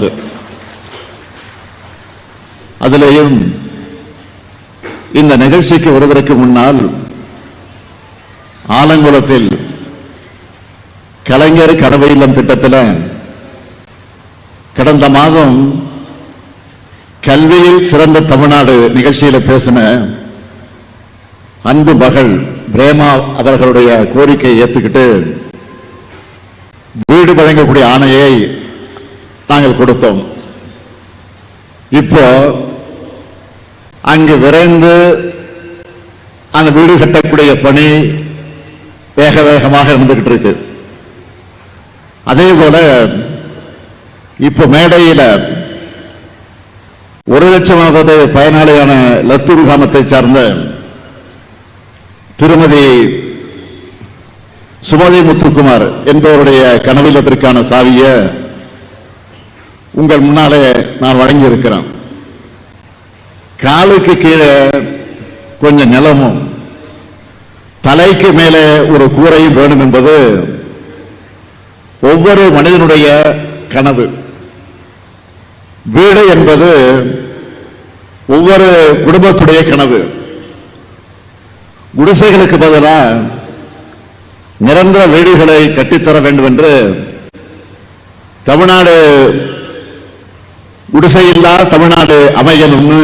அரசு அதிலேயும் இந்த நிகழ்ச்சிக்கு வருவதற்கு முன்னால் ஆலங்குளத்தில் கலைஞர் கனவு இல்லம் திட்டத்தில் கடந்த மாதம் கல்வியில் சிறந்த தமிழ்நாடு நிகழ்ச்சியில் பேசின அன்பு மகள் பிரேமா அவர்களுடைய கோரிக்கையை ஏத்துக்கிட்டு வீடு வழங்கக்கூடிய ஆணையை நாங்கள் கொடுத்தோம். இப்போ அங்கு விரைந்து அந்த வீடு கட்டக்கூடிய பணி வேக வேகமாக இருந்துகிட்டு இருக்கு. அதே போல இப்ப மேடையில ஒரு லட்சமாவது பயனாளியான லத்தூர் கிராமத்தை சார்ந்த திருமதி சுமதி முத்துக்குமார் என்பவருடைய கனவிலத்திற்கான சாவியை உங்கள் முன்னாலே நான் வழங்கி இருக்கிறேன் காலுக்கு கீழே கொஞ்சம் நிலமும் தலைக்கு மேலே ஒரு கூரையும் வேணும் என்பது ஒவ்வொரு மனிதனுடைய கனவு. வீடு என்பது ஒவ்வொரு குடும்பத்துடைய கனவு. குடிசைகளுக்கு பதிலாக நிரந்தர வீடுகளை கட்டித்தர வேண்டும் என்று தமிழ்நாடு குடிசையில்லா தமிழ்நாடு அமையணும்னு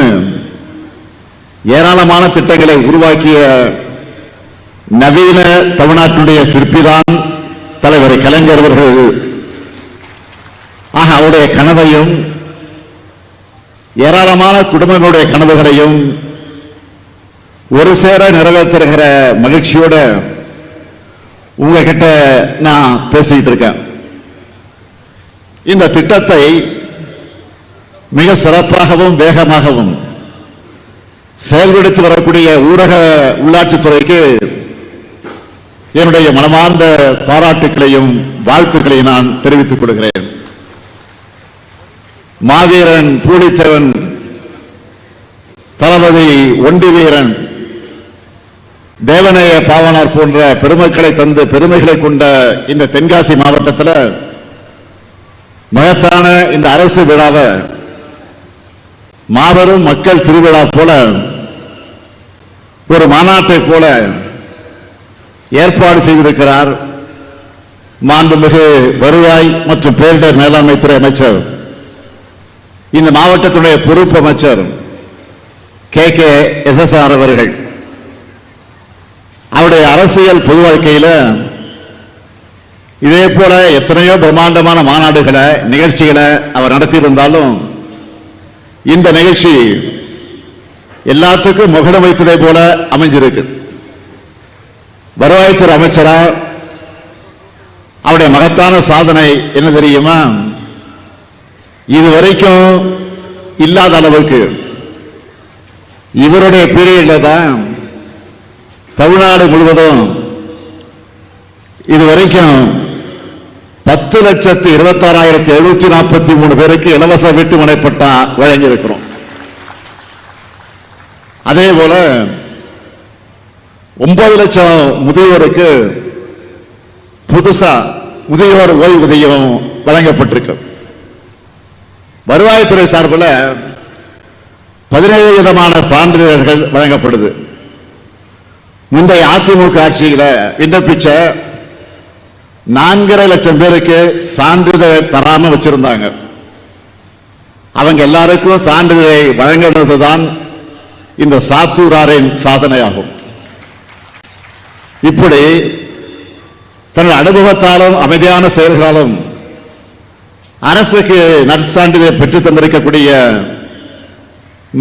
ஏராளமான திட்டங்களை உருவாக்கிய நவீன தமிழ்நாட்டினுடைய சிற்பிதான் தலைவர் கலைஞர் அவர்கள். ஆக அவருடைய கனவையும் ஏராளமான குடும்பங்களுடைய கனவுகளையும் ஒரு சேர நிறைவேற்றுகிற மகிழ்ச்சியோட உங்ககிட்ட நான் பேசிட்டு இருக்கேன். இந்த திட்டத்தை மிக சிறப்பாகவும் வேகமாகவும் செயல்படுத்தி வரக்கூடிய ஊரக உள்ளாட்சித்துறைக்கு என்னுடைய மனமார்ந்த பாராட்டுக்களையும் வாழ்த்துக்களையும் நான் தெரிவித்துக் கொள்கிறேன். மாவீரன் பூலித்தேவன் தளபதி ஒண்டி வீரன் தேவநேய பாவனார் போன்ற பெருமக்களை தந்து பெருமைகளை கொண்ட இந்த தென்காசி மாவட்டத்தில் மகத்தான இந்த அரசு விழாவை மாபெரும் மக்கள் திருவிழா போல ஒரு மாநாட்டை போல ஏற்பாடு செய்திருக்கிறார் மாண்புமிகு வருவாய் மற்றும் பேரிடர் மேலாண்மை துறை அமைச்சர் இந்த மாவட்டத்துடைய பொறுப்பு அமைச்சர் K. K. S. S. R. அவர்கள். அவருடைய அரசியல் பொது வாழ்க்கையில் இதே போல எத்தனையோ பிரம்மாண்டமான மாநாடுகளை நிகழ்ச்சிகளை அவர் நடத்தியிருந்தாலும் இந்த நிகழ்ச்சி எல்லாத்துக்கும் முகடம் வைத்ததை போல அமைஞ்சிருக்கு. வருவாய்த்துறை அமைச்சரா அவருடைய மகத்தான சாதனை என்ன தெரியுமா? இதுவரைக்கும் இல்லாத அளவுக்கு இவருடைய பீரியடில் தான் தமிழ்நாடு முழுவதும் இதுவரைக்கும் பத்து லட்சத்து இருபத்தாறாயிரத்தி எழுநூத்தி நாற்பத்தி மூணு பேருக்கு இலவச வீட்டு மனைப்பட்டா வழங்கியிருக்கிறோம். அதே போல ஒன்பது லட்சம் முதியோருக்கு புதுசா முதியோர் ஓய்வூதியம் வழங்கப்பட்டிருக்கு. வருவாய்த்துறை சார்பில் பதினேழு விதமான சான்றிதழ்கள் வழங்கப்படுது. முந்தைய அதிமுக ஆட்சியில் விண்ணப்பிச்ச நான்கரை லட்சம் பேருக்கு சான்றிதழ் தராம வச்சிருந்தாங்க. அவங்க எல்லாருக்கும் சான்றிதழை வழங்கினதுதான் இந்த சாத்தூராரின் சாதனையாகும். இப்படி தனது அனுபவத்தாலும் அமைதியான செயல்களாலும் அரசுக்கு நற்சான்றிதழை பெற்று தந்திருக்கக்கூடிய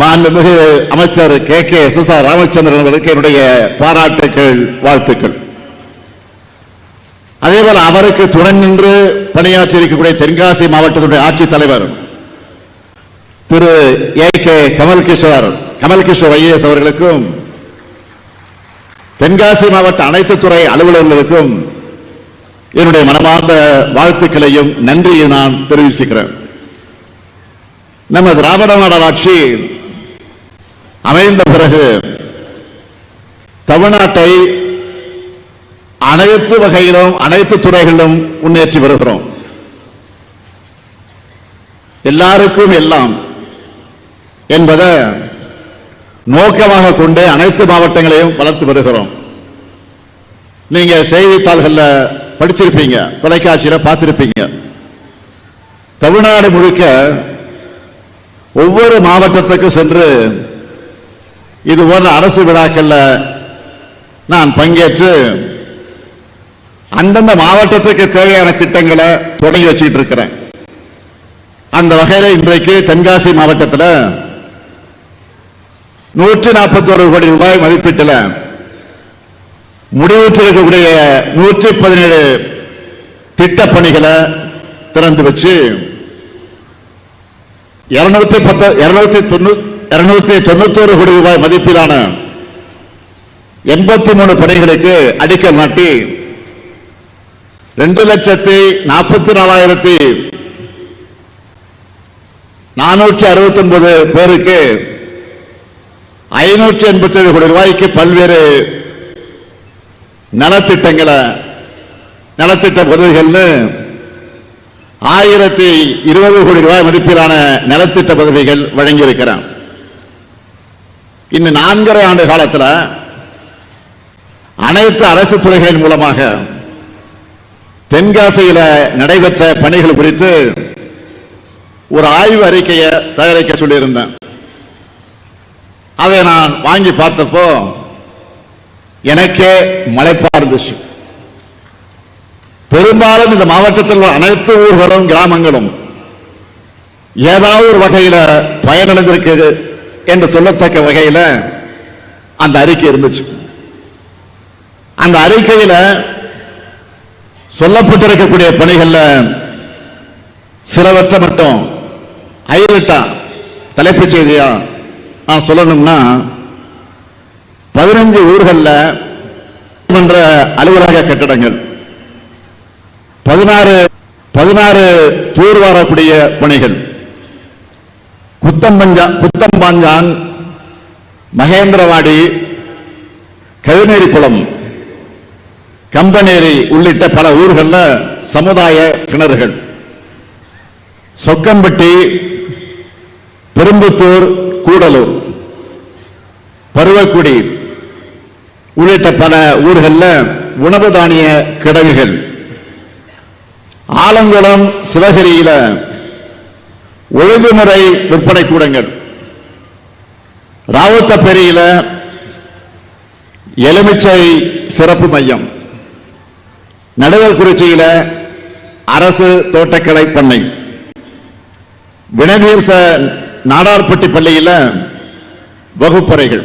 மாண்புமிகு அமைச்சர் K K S S R Ramachandran அவர்களுக்கு என்னுடைய பாராட்டுக்கள் வாழ்த்துக்கள். அதேபோல அவருக்கு துணை நின்று பணியாற்றி இருக்கக்கூடிய தென்காசி மாவட்டத்துடைய ஆட்சித் தலைவர் திரு A K Kamal Kishore Kamal Kishore IAS அவர்களுக்கும் தென்காசி மாவட்ட அனைத்து துறை அலுவலர்களுக்கும் என்னுடைய மனமார்ந்த வாழ்த்துக்களையும் நன்றியை நான் தெரிவிச்சுக்கிறேன். நம்ம திராவிட மாடல் ஆட்சி அமைந்த பிறகு தமிழ்நாட்டை அனைத்து வகையிலும் அனைத்து துறைகளிலும் முன்னேற்றி வருகிறோம். எல்லாருக்கும் எல்லாம் என்பதை நோக்கமாக கொண்டு அனைத்து மாவட்டங்களையும் வளர்த்து வருகிறோம். நீங்க செய்தித்தாள்களில் படிச்சிருப்பீங்க தொலைக்காட்சியில பார்த்திருப்பீங்க. தமிழ்நாடு முழுக்க ஒவ்வொரு மாவட்டத்துக்கு சென்று இது போன்ற அரசு விழாக்கள்ல நான் பங்கேற்று அந்தந்த மாவட்டத்துக்கு தேவையான திட்டங்களை தொடங்கி வச்சுக்கிட்டு இருக்கிறேன். அந்த வகையில் இன்றைக்கு தென்காசி மாவட்டத்தில் நூற்றி நாற்பத்தோரு கோடி ரூபாய் மதிப்பீட்டில் முடிவுற்றிருக்கக்கூடிய நூற்றி பதினேழு திட்ட பணிகளை திறந்து வச்சு இருநூத்தி பத்து இருநூத்தி இருநூத்தி தொண்ணூத்தோரு கோடி ரூபாய் மதிப்பிலான எண்பத்தி மூணு பணிகளுக்கு அடிக்கல் நாட்டி ரெண்டு லட்சத்தி நாற்பத்தி நாலாயிரத்தி நானூற்றி அறுபத்தி ஒன்பது பேருக்கு ஐநூற்றி எண்பத்தி ஏழு கோடி ரூபாய்க்கு பல்வேறு நலத்திட்டங்களை நலத்திட்ட உதவிகள்னு ஆயிரத்தி இருபது கோடி ரூபாய் மதிப்பிலான நலத்திட்ட பதவிகள் வழங்கியிருக்கிறான். இன்னும் நான்கரை ஆண்டு காலத்தில் அனைத்து அரசு துறைகளின் மூலமாக தென்காசியில நடைபெற்ற பணிகள் குறித்து ஒரு ஆய்வு அறிக்கையை தயாரிக்க சொல்லியிருந்தேன். அதை நான் வாங்கி பார்த்தப்போ எனக்கே மலைப்பா இருந்துச்சு. பெரும்பாலும் இந்த மாவட்டத்தில் உள்ள அனைத்து ஊர்களும் கிராமங்களும் ஏதாவது ஒரு வகையில பயனடைந்திருக்கு என்று சொல்லத்தக்க வகையில அந்த அறிக்கை இருந்துச்சு. அந்த அறிக்கையில் சொல்லப்பட்டிருக்கக்கூடிய பணிகள்ல சிலவற்றை மட்டும் ஹைலைட்டா தலைப்புச் செய்தியா நான் சொல்லணும்னா பதினஞ்சு ஊர்களில் மன்ற அலுவலக கட்டடங்கள் பதினாறு பதினாறு தூர் வரக்கூடிய பணிகள். குத்தம்பஞ்சா குத்தம்பாஞ்சான் மகேந்திரவாடி கழுநேரி குளம் கம்பனேரி உள்ளிட்ட பல ஊர்களில் சமுதாய கிணறுகள். சொக்கம்பட்டி பெரும்புத்தூர் கூடலூர் பருவக்குடி உள்ளிட்ட பல ஊர்களில் உணவு தானிய கிடங்குகள். ஆலங்குளம் சிவகிரியில ஒழுங்குமுறை விற்பனை கூடங்கள். ராவுத்தப்பேரியில எலுமிச்சை சிறப்பு மையம். நடுவர்குறிச்சியில அரசு தோட்டக்கலை பண்ணை. வினவீர்த்த நாடார்பட்டி பள்ளியில வகுப்பறைகள்.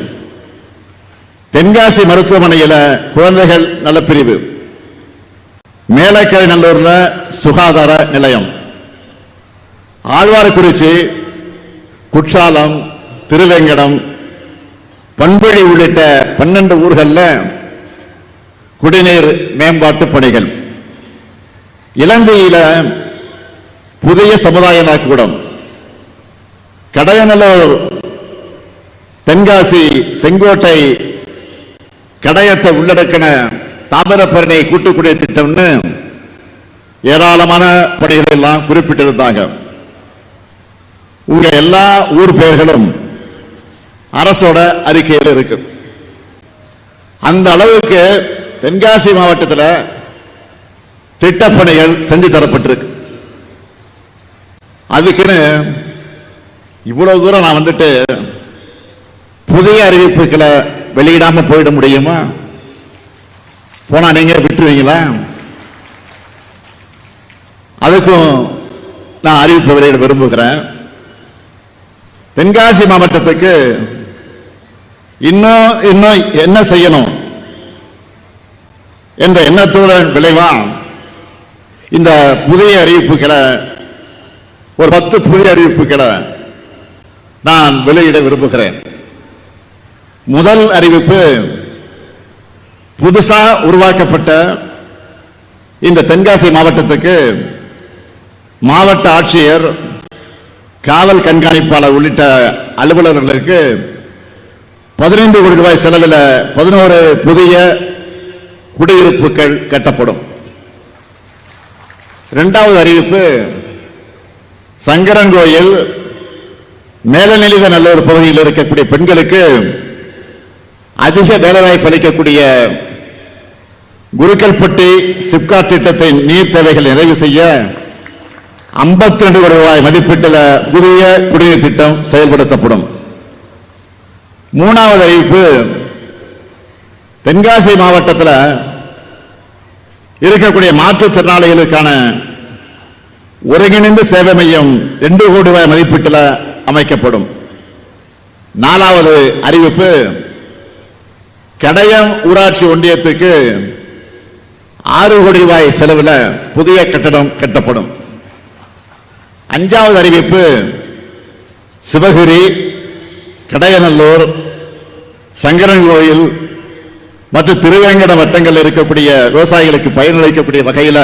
தென்காசி மருத்துவமனையில குழந்தைகள் நலப்பிரிவு. மேலக்கரை நல்லூர்ல சுகாதார நிலையம். ஆழ்வார்குறிச்சி குற்றாலம் திருவேங்கடம் பண்பழி உள்ளிட்ட பன்னெண்டு ஊர்களில் குடிநீர் மேம்பாட்டு பணிகள். இலங்கையில புதிய சமுதாய கூடம் கடையநல்லூர் தென்காசி செங்கோட்டை கடையத்தை உள்ளடக்கின தாமிரபரணி கூட்டுக்குடிய திட்டம்னு ஏராளமான பணிகள் எல்லாம் குறிப்பிட்டிருந்தாங்க. உங்க எல்லா ஊர் பெயர்களும் அரசோட அறிக்கையில் இருக்கு. அந்த அளவுக்கு தென்காசி மாவட்டத்தில் திட்டப்பணிகள் செஞ்சு தரப்பட்டிருக்கு. அதுக்குன்னு இவ்வளவு தூரம் நான் வந்துட்டு புதிய அறிவிப்புகளை வெளியிடாம போயிட முடியுமா? போனா நீங்க விட்டுருவீங்களா? அதுக்கும் நான் அறிவிப்பு வெளியிட விரும்புகிறேன். தென்காசி மாவட்டத்துக்கு இன்னும் இன்னும் என்ன செய்யணும்? என்ற எண்ணத்துடன் விளைவா இந்த புதிய அறிவிப்புகளை ஒரு பத்து புதிய அறிவிப்புகளை நான் வெளியிட விரும்புகிறேன். முதல் அறிவிப்பு புதுசாக உருவாக்கப்பட்ட இந்த தென்காசி மாவட்டத்துக்கு மாவட்ட ஆட்சியர் காவல் கண்காணிப்பாளர் உள்ளிட்ட அலுவலர்களுக்கு பதினைந்து கோடி ரூபாய் செலவில் பதினோரு புதிய குடியிருப்புகள் கட்டப்படும். இரண்டாவது அறிவிப்பு சங்கரன்கோயில் மேலநிலித நல்லூர் பகுதியில் இருக்கக்கூடிய பெண்களுக்கு அதிக வேலைவாய்ப்பு அளிக்கக்கூடிய குருக்கல்பட்டி சிப்காட் திட்டத்தின் நீர் தேவைகள் நிறைவு செய்ய 52 ரெண்டு கோடி ரூபாய் மதிப்பீட்டில் புதிய குடிநீர் திட்டம் செயல்படுத்தப்படும். மூணாவது அறிவிப்பு தென்காசி மாவட்டத்தில் இருக்கக்கூடிய மாற்றுத்திறனாளிகளுக்கான ஒருங்கிணைந்த சேவை மையம் ரெண்டு கோடி ரூபாய் மதிப்பீட்டில் அமைக்கப்படும். நாலாவது அறிவிப்பு கடையம் ஊராட்சி ஒன்றியத்துக்கு ஆறு கோடி ரூபாய் செலவில் புதிய கட்டடம் கட்டப்படும். அஞ்சாவது அறிவிப்பு சிவகிரி கடையநல்லூர் சங்கரன் கோயில் மற்றும் திருவேங்கட வட்டங்கள் இருக்கக்கூடிய விவசாயிகளுக்கு பயனளிக்கக்கூடிய வகையில்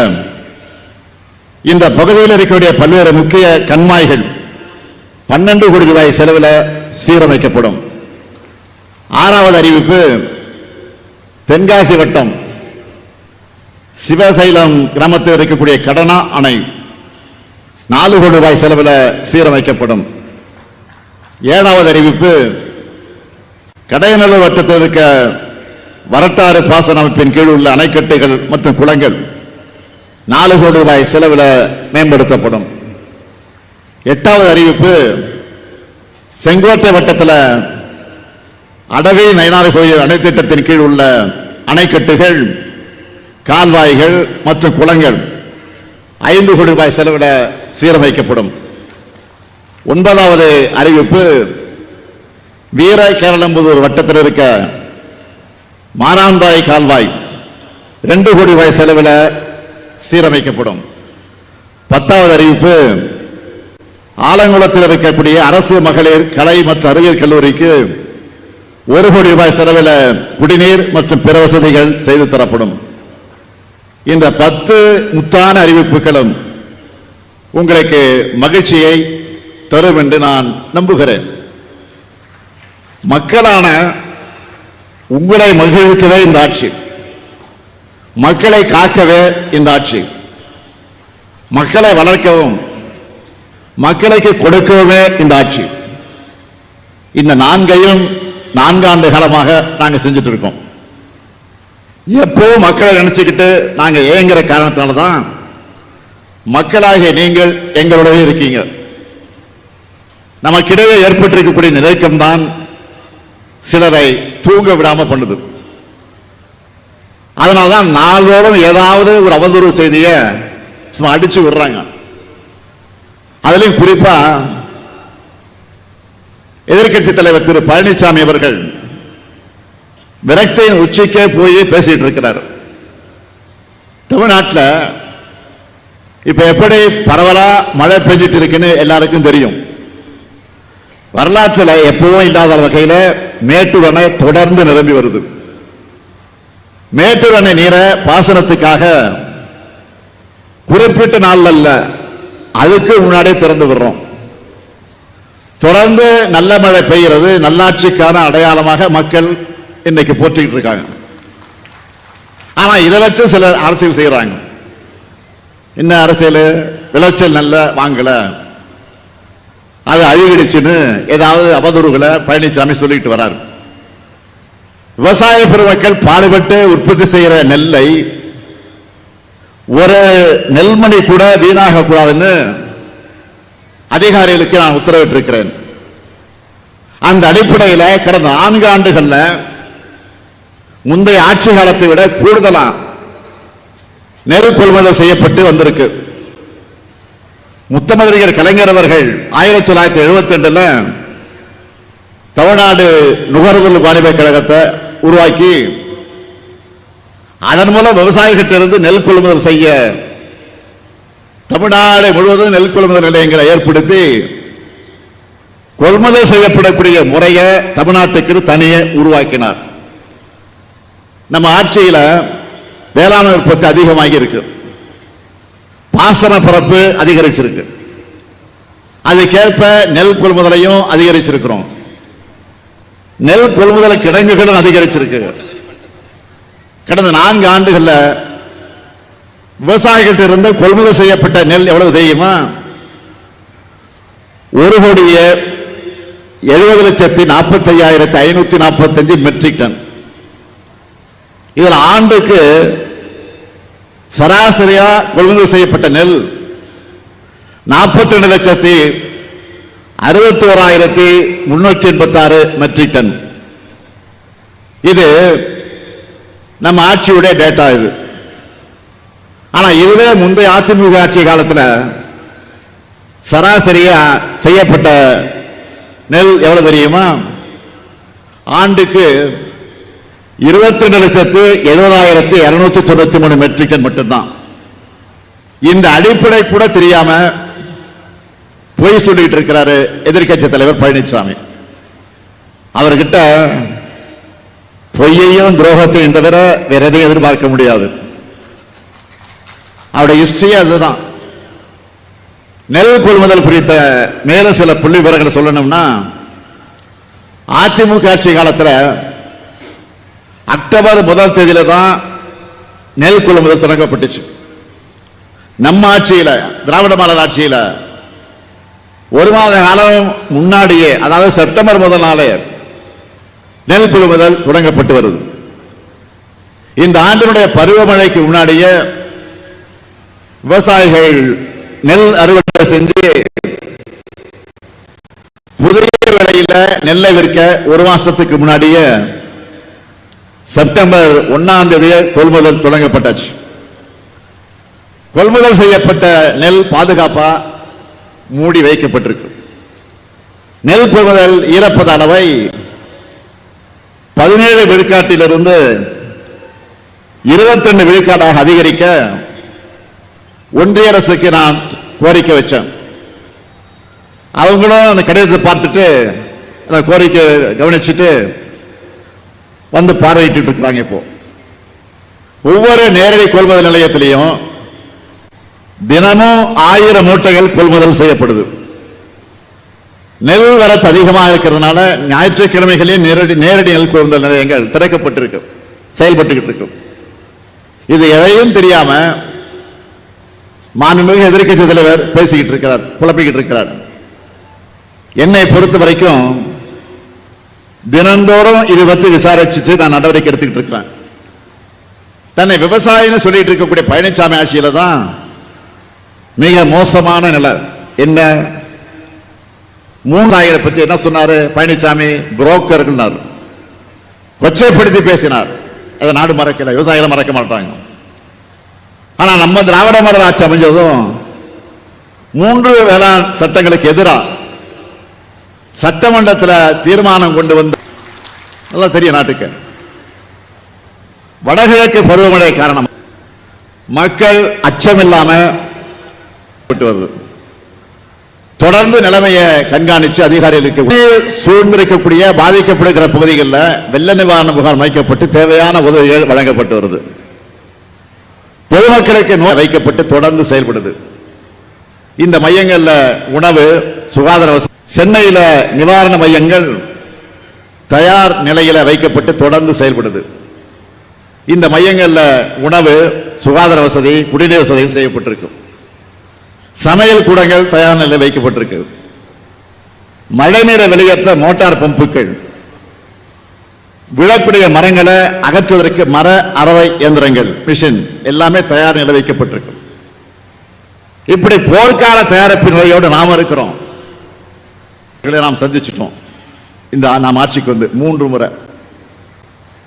இந்த பகுதியில் இருக்கக்கூடிய பல்வேறு முக்கிய கண்மாய்கள் பன்னெண்டு கோடி ரூபாய் செலவில் சீரமைக்கப்படும். ஆறாவது அறிவிப்பு தென்காசி வட்டம் சிவசைலம் கிராமத்தில் இருக்கக்கூடிய கடனா அணை நாலு கோடி ரூபாய் செலவில் சீரமைக்கப்படும். ஏழாவது அறிவிப்பு கடையநல்லூர் வட்டத்தில் இருக்க வரட்டாறு பாசன அமைப்பின் கீழ் உள்ள அணைக்கட்டுகள் மற்றும் குளங்கள் நாலு கோடி ரூபாய் செலவில் மேம்படுத்தப்படும். எட்டாவது அறிவிப்பு செங்கோட்டை வட்டத்தில் அடவி நயனார் கோயில் அணை திட்டத்தின் கீழ் உள்ள அணைக்கட்டுகள் கால்வாய்கள் மற்றும் குளங்கள் ஐந்து கோடி ரூபாய் செலவில் சீரமைக்கப்படும். ஒன்பதாவது அறிவிப்பு வீர கேரளம்புதூர் வட்டத்தில் இருக்க மானாந்தாய் கால்வாய். ரெண்டு கோடி ரூபாய் செலவில் சீரமைக்கப்படும். பத்தாவது அறிவிப்பு ஆலங்குளத்தில் இருக்கக்கூடிய அரசு மகளிர் கலை மற்றும் அறிவியல் கல்லூரிக்கு ஒரு கோடி ரூபாய் செலவில் குடிநீர் மற்றும் பிற வசதிகள் செய்து தரப்படும். இந்த பத்து முத்தான அறிவிப்புகளும் உங்களுக்கு மகிழ்ச்சியை தரும் என்று நான் நம்புகிறேன். மக்களான உங்களை மகிழ்விக்கவே இந்த ஆட்சி. மக்களை காக்கவே இந்த ஆட்சி. மக்களை வளர்க்கவும் மக்களுக்கு கொடுக்கவே இந்த ஆட்சி. இந்த நான்கையும் நான்காண்டு காலமாக நாங்க செஞ்சுட்டு இருக்கோம் எப்போ மக்களை நினைச்சுக்கிட்டு நாங்க ஏங்குற காரணத்தினால தான் மக்களாகிய நீங்கள் எங்களுடைய இருக்கீங்க. நமக்கிடையே ஏற்பட்டிருக்கக்கூடிய நிலைக்கம் தான் சிலரை தூங்க விடாம பண்ணுது. அதனால்தான் நாளோடும் ஏதாவது ஒரு அவதூறு செய்தியை சும்மா அடிச்சு விடுறாங்க. அதுலயும் குறிப்பா எதிர்க்கட்சி தலைவர் திரு பழனிசாமி அவர்கள் விரக்தியின் உச்சிக்கே போய் பேசிட்டு இருக்கிறார். தமிழ்நாட்டில் இப்ப எப்படி பரவலா மழை பெஞ்சிட்டு இருக்குன்னு எல்லாருக்கும் தெரியும். வரலாற்றில் எப்பவும் இல்லாத வகையில மேட்டூர் அணை தொடர்ந்து நிரம்பி வருது. மேட்டூர் அணை நீரை பாசனத்துக்காக குறிப்பிட்ட நாள் அல்ல அதுக்கு முன்னாடியே திறந்து விடுறோம். தொடர்ந்து நல்ல மழை பெய்கிறது நல்லாட்சிக்கான அடையாளமாக மக்கள் இன்னைக்கு போற்றிக்கிட்டு இருக்காங்க. ஆனா இதை வச்சு சில அரசியல் செய்யறாங்க என்ன அரசியல்? விளைச்சல் நல்ல வாங்கலை. அது அழிவிடுச்சுன்னு ஏதாவது அவதூறுகளை பழனிசாமி சொல்லிட்டு வராரு. விவசாய பெருமக்கள் பாடுபட்டு உற்பத்தி செய்கிற நெல்லை ஒரு நெல்மணி கூட வீணாக கூடாதுன்னு அதிகாரிகளுக்கு நான் உத்தரவிட்டிருக்கிறேன். அந்த அடிப்படையில் கடந்த நான்கு ஆண்டுகள்ல முந்தைய ஆட்சி காலத்தை விட கூடுதலா நெல் கொள்முதல் செய்யப்பட்டு வந்திருக்கு. முத்தமிழறிஞர் கலைஞர் அவர்கள் ஆயிரத்தி தொள்ளாயிரத்தி எழுபத்தி ரெண்டுல தமிழ்நாடு நுகர்வோர் வாணிப கழகத்தை உருவாக்கி அதன் மூலம் விவசாயிகிட்டிருந்து நெல் கொள்முதல் செய்ய தமிழ்நாடு முழுவதும் நெல் கொள்முதல் நிலையங்களை ஏற்படுத்தி கொள்முதல் செய்யப்படக்கூடிய முறையை தமிழ்நாட்டுக்கு தனியே உருவாக்கினார். நம்ம ஆட்சியில வேளாண் உற்பத்தி அதிகமாகி இருக்கு. பாசன பரப்பு அதிகரிச்சிருக்கு. அதுக்கேற்ப நெல் கொள்முதலையும் அதிகரிச்சிருக்கிறோம். நெல் கொள்முதல் கிடங்குகளும் அதிகரிச்சிருக்கு. கடந்த நான்கு ஆண்டுகள்ல விவசாயிகள்ட்ட இருந்து கொள்முதல் செய்யப்பட்ட நெல் எவ்வளவு தெரியுமா? ஒரு கோடியே எழுபது லட்சத்தி நாற்பத்தி ஐயாயிரத்தி ஐநூத்தி நாற்பத்தஞ்சு மெட்ரிக் டன். இதில் ஆண்டுக்கு சராசரியா கொள்முதல் செய்யப்பட்ட நெல் நாற்பத்தி ரெண்டு லட்சத்தி அறுபத்தி ஓராயிரத்தி முன்னூற்றி எண்பத்தி ஆறு மெட்ரிக் டன் இது நம்ம ஆட்சியுடைய டேட்டா இது. ஆனா இதுவே முந்தைய அதிமுக ஆட்சி காலத்தில் சராசரியா செய்யப்பட்ட நெல் எவ்வளவு தெரியுமா? ஆண்டுக்கு இருபத்தி ரெண்டு லட்சத்து எழுபதாயிரத்தி இருநூத்தி தொண்ணூத்தி மூணு மெட்ரிக் டன் மட்டும்தான். இந்த அடிப்படை கூட தெரியாம பொய் சொல்லிட்டு இருக்கிறாரு எதிர்க்கட்சி தலைவர் பழனிசாமி அவர்கிட்ட பொய்யையும் துரோகத்தையும் தவிர வேற எதையும் எதிர்பார்க்க முடியாது. அவருடைய ஹிஸ்டரியே அதுதான். நெல் கொள்முதல் குறித்த மேல சில புள்ளி விவரங்களை சொல்லணும்னா அதிமுக ஆட்சி காலத்துல அக்டோபர் முதல் தேதியில தான் நெல் கொள்முதல் தொடங்கப்பட்டுச்சு. நம்ம ஆட்சியில திராவிட மாடல் ஆட்சியில ஒரு மாத காலம் முன்னாடியே அதாவது செப்டம்பர் முதல் நாளே நெல் கொள்முதல் தொடங்கப்பட்டு வருது. இந்த ஆண்டினுடைய பருவமழைக்கு முன்னாடியே விவசாயிகள் நெல் அறுவடை செஞ்சு புதிய விலையில நெல்லை விற்க ஒரு மாசத்துக்கு முன்னாடியே செப்டம்பர் ஒன்னாம் தேதிய கொள்முதல் தொடங்கப்பட்டாச்சு. கொள்முதல் செய்யப்பட்ட நெல் பாதுகாப்பா மூடி வைக்கப்பட்டிருக்கு. நெல் கொள்முதல் ஈரப்பத அளவை பதினேழு விழுக்காட்டிலிருந்து இருபத்தி ரெண்டு விழுக்காடாக அதிகரிக்க ஒன்றிய அரசுக்கு நான் கோரிக்கை வச்சேன். அவங்களும் அந்த கடிதத்தை பார்த்துட்டு அந்த கோரிக்கை கவனிச்சுட்டு வந்து பார்வையிட்டு இருக்கிறாங்க இப்போ. ஒவ்வொரு நேரடி கொள்முதல் நிலையத்திலையும் தினமும் ஆயிரம் மூட்டைகள் கொள்முதல் செய்யப்படுது. நெல் வரத்து அதிகமாக இருக்கிறதுனால ஞாயிற்றுக்கிழமைகளில் நேரடி நேரடி நெல் கொள்முதல் நிலையங்கள் திறக்கப்பட்டிருக்கு செயல்பட்டுக்கிட்டு இருக்கும் இது எதையும் தெரியாம மாண்புமிகு எதிர்க்கட்சி தலைவர் பேசிக்கிட்டு இருக்கிறார் குழப்பிக்கிட்டு இருக்கிறார். என்னை பொறுத்த வரைக்கும் தினந்தோறும் இதை பற்றி விசாரிச்சுட்டு நான் நடவடிக்கை எடுத்துக்கிட்டு இருக்கிறேன். தன்னை விவசாயின்னு சொல்லிட்டு இருக்கக்கூடிய பழனிசாமி ஆட்சியில தான் மிக மோசமான நிலை. என்ன? மூணாயிரம் பற்றி என்ன சொன்னாரு? பழனிசாமி புரோக்கர்னார். கொச்சைப்படுத்தி பேசினார். அதை நாடு மறக்கல விவசாயிகளை மறக்க மாட்டாங்க. ஆனா நம்ம திராவிட மாடல் ஆட்சி அமைஞ்சதும் மூன்று வேளாண் சட்டங்களுக்கு எதிராக சட்டமன்றத்தில் தீர்மானம் கொண்டு வந்து நல்லா தெரியும் நாட்டுக்கு. வடகிழக்கு பருவமழை காரணம். மக்கள் அச்சமில்லாம வருது. தொடர்ந்து நிலைமையை கண்காணிச்சு அதிகாரிகளுக்கு சூழ்ந்திருக்கக்கூடிய பாதிக்கப்படுகிற பகுதிகளில் வெள்ள நிவாரண முகாம் அமைக்கப்பட்டு தேவையான உதவிகள் வழங்கப்பட்டு வருது. பொதுமக்களுக்கு நோய் வைக்கப்பட்டு தொடர்ந்து செயல்படுது. இந்த மையங்களில் உணவு சுகாதார வசதி சென்னையில் நிவாரண மையங்கள் தயார் நிலையில் வைக்கப்பட்டு தொடர்ந்து செயல்படுது. இந்த மையங்களில் உணவு சுகாதார வசதி குடிநீர் வசதிகள் செய்யப்பட்டிருக்கும் சமையல் கூடங்கள் தயார் நிலையில் வைக்கப்பட்டிருக்கு. மழைநீரை வெளியேற்ற மோட்டார் பம்புகள். விழக்கூடிய மரங்களை அகற்றுவதற்கு மர அறவை இயந்திரங்கள் மிஷின் எல்லாமே தயார் நிலை வைக்கப்பட்டிருக்கும் இப்படி போர்க்கால தயாரிப்பு நிலையோடு நாம் இருக்கிறோம். இதை நாம் சந்திச்சிட்டோம். இந்த நாம் ஆட்சிக்கு வந்து மூன்று முறை.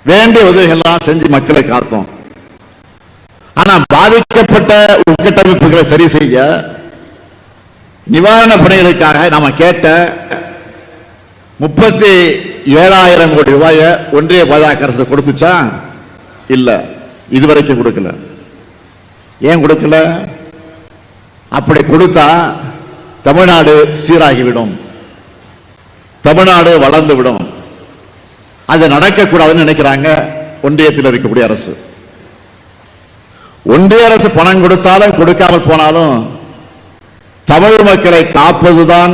வேண்டிய உதவிகள்லாம் செஞ்சு மக்களை காத்தோம். ஆனா பாதிக்கப்பட்ட உட்கட்டமைப்புகளை சரி செய்ய நிவாரண பணிகளுக்காக நாம கேட்ட முப்பத்தி ஏழாயிரம் கோடி ரூபாய ஒன்றிய பாஜக அரசு கொடுத்துச்சா? இல்ல. இதுவரைக்கும் கொடுக்கல. ஏன் கொடுக்கல? அப்படி கொடுத்தா தமிழ்நாடு சீராகிவிடும். தமிழ்நாடு வளர்ந்து விடும். அது நடக்கக்கூடாதுன்னு நினைக்கிறாங்க ஒன்றியத்தில் இருக்கக்கூடிய அரசு ஒன்றிய அரசு பணம் கொடுத்தாலும் கொடுக்காமல் போனாலும் தமிழ் மக்களை காப்பதுதான்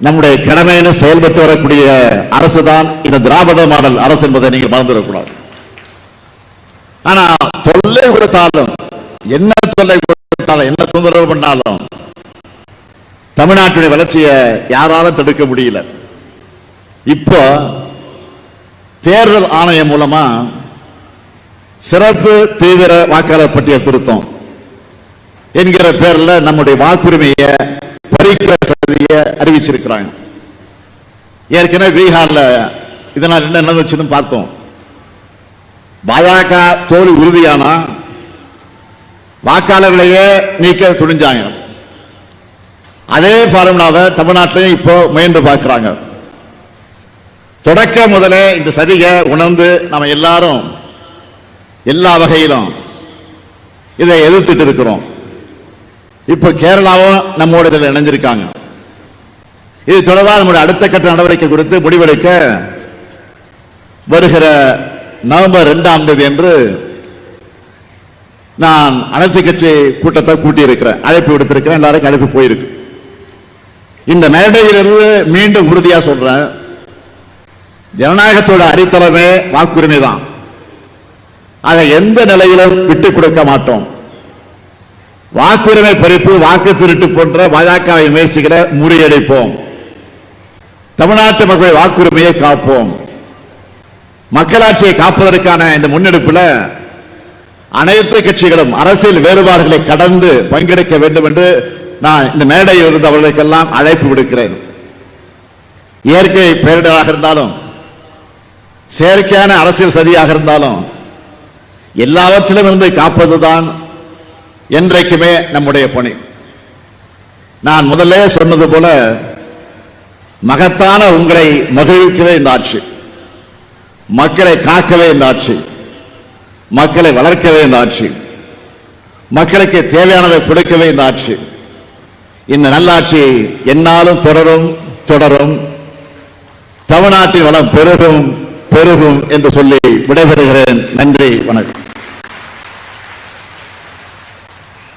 நம்முடைய கடமைன்னு செயல்பட்டு வரக்கூடிய அரசு தான் இந்த திராவிட மாடல் அரசு என்பதை நீங்கள் மறந்துவிடக்கூடாது ஆனா தொல்லை கொடுத்தாலும் என்ன தொல்லை கொடுத்தாலும் என்ன தொந்தரவு பண்ணாலும் தமிழ்நாட்டுடைய வளர்ச்சியை யாராலும் தடுக்க முடியல. இப்போ தேர்தல் ஆணையம் மூலமா சிறப்பு தீவிர வாக்காளர் பட்டியல் திருத்தம் என்கிற பேர்ல நம்முடைய வாக்குரிமையை பறிக்கிற சதியை அறிவிச்சிருக்கிறாங்க. ஏற்கனவே பீகார்ல இதனால் என்ன நடந்துச்சுன்னு பார்த்தோம். பாஜக தோல்வி உறுதியானா வாக்காளர்களையே நீக்க துணிஞ்சாங்க. அதே ஃபார்முலாவை தமிழ்நாட்டிலையும் இப்போ முயன்று பார்க்கிறாங்க. தொடக்க முதலே இந்த சதியை உணர்ந்து நம்ம எல்லாரும் எல்லா வகையிலும் இதை எதிர்த்துட்டு இருக்கிறோம். இப்போ கேரளாவும் நம்மோட இதில் இணைஞ்சிருக்காங்க. இது தொடர்பாக நம்முடைய அடுத்த கட்ட நடவடிக்கை குறித்து முடிவெடுக்க வருகிற நவம்பர் ரெண்டாம் தேதி என்று நான் அனைத்து கட்சி கூட்டத்தை கூட்டியிருக்கிறேன். அழைப்பு விடுத்திருக்கிறேன். எல்லாருக்கும் அழைப்பு போயிருக்கு. இந்த மேடையிலிருந்து மீண்டும் உறுதியா சொல்றேன். ஜனநாயகத்தோட அடித்தளமே வாக்குரிமை தான். அதை எந்த நிலையிலும் விட்டு கொடுக்க மாட்டோம். வாக்குரிமை பறிப்பு வாக்கு திருட்டு போன்ற பாஜகவை முயற்சிகளை முறியடிப்போம். தமிழ்நாட்டு மக்கள் வாக்குரிமையை காப்போம். மக்களாட்சியை காப்பதற்கான இந்த முன்னெடுப்புல அனைத்து கட்சிகளும் அரசியல் வேறுபாடுகளை கடந்து பங்கெடுக்க வேண்டும் என்று நான் இந்த மேடையில் இருந்து அவர்களுக்கெல்லாம் அழைப்பு விடுக்கிறேன். இயற்கை பேரிடராக இருந்தாலும் செயற்கையான அரசியல் சதியாக இருந்தாலும் எல்லாவற்றிலும் இருந்து காப்பதுதான் என்றைக்குமே நம்முடைய பணி. நான் முதல்ல சொன்னது போல மகத்தான உங்களை மகிழ்விக்கவே இந்த ஆட்சி. மக்களை காக்கவே இந்த ஆட்சி. மக்களை வளர்க்கவே இந்த ஆட்சி. மக்களுக்கு தேவையானதை கொடுக்கவே இந்த ஆட்சி. இந்த நல்லாட்சி என்னாலும் தொடரும் தொடரும். தமிழ்நாட்டின் வளம் பெருகும் பெருகும் என்று சொல்லி விடைபெறுகிறேன். நன்றி வணக்கம்.